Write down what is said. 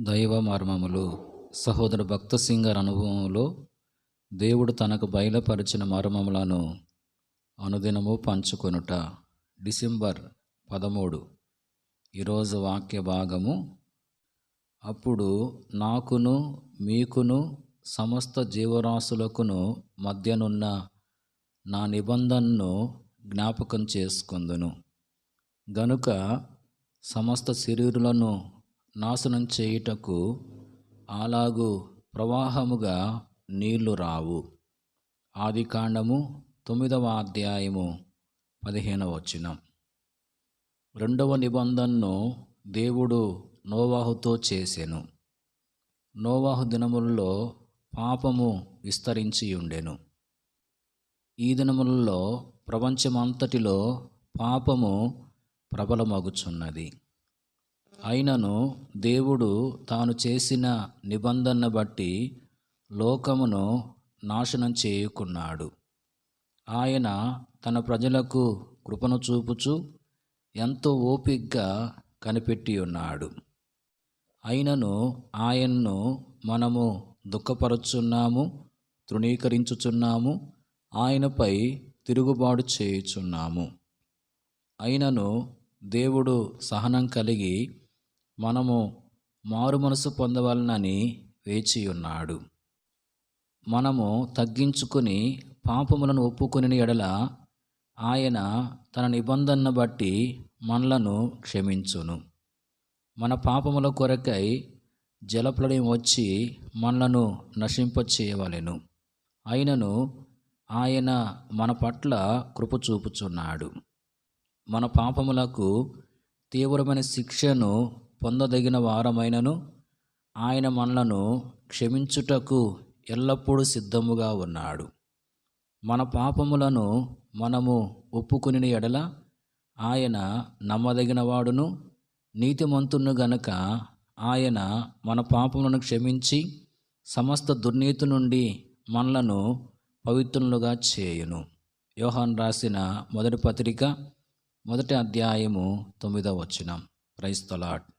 దైవ మర్మములు. సహోదరు భక్త సింగర్ అనుభవంలో దేవుడు తనకు బయలుపరిచిన మర్మములను అనుదినము పంచుకొనుట. డిసెంబర్ పదమూడు ఈరోజు వాక్య భాగము. అప్పుడు నాకును మీకును సమస్త జీవరాశులకును మధ్యనున్న నా నిబంధనను జ్ఞాపకం చేసుకుందును. గనుక సమస్త శరీరులను నాశనం చేయుటకు అలాగు ప్రవాహముగా నీళ్ళు రావు. ఆది కాండము తొమ్మిదవ అధ్యాయము పదిహేనవ వచనం. రెండవ నిబంధనను దేవుడు నోవాహుతో చేసెను. నోవాహు దినములలో పాపము విస్తరించి ఉండెను. ఈ దినములలో ప్రపంచమంతటిలో పాపము ప్రబలమగుచున్నది. అయినను దేవుడు తాను చేసిన నిబంధన బట్టి లోకమును నాశనం చేయుకున్నాడు. ఆయన తన ప్రజలకు కృపను చూపుచు ఎంతో ఓపిగ్గా కనిపెట్టి ఉన్నాడు అయినను ఆయన్ను మనము దుఃఖపరుచున్నాము తృణీకరించుచున్నాము ఆయనపై తిరుగుబాటు చేయుచున్నాము. అయినను దేవుడు సహనం కలిగి మనము మారు మనసు పొందవలనని వేచి ఉన్నాడు మనము తగ్గించుకుని పాపములను ఒప్పుకుని ఎడల ఆయన తన నిబంధనను బట్టి మనలను క్షమించును. మన పాపముల కొరకై జలప్రళయం వచ్చి మనలను నశింపచేయవలెను. అయినను ఆయన మన పట్ల కృప చూపుచున్నాడు. మన పాపములకు తీవ్రమైన శిక్షను పొందదగిన వారమైనను ఆయన మనలను క్షమించుటకు ఎల్లప్పుడూ సిద్ధముగా ఉన్నాడు. మన పాపములను మనము ఒప్పుకుని ఎడల ఆయన నమ్మదగిన వాడును నీతిమంతును గనక ఆయన మన పాపములను క్షమించి సమస్త దుర్నీతి నుండి మనలను పవిత్రులుగా చేయును. యోహాన్ రాసిన మొదటి పత్రిక మొదటి అధ్యాయము తొమ్మిదవ వచనం. క్రైస్తలాట్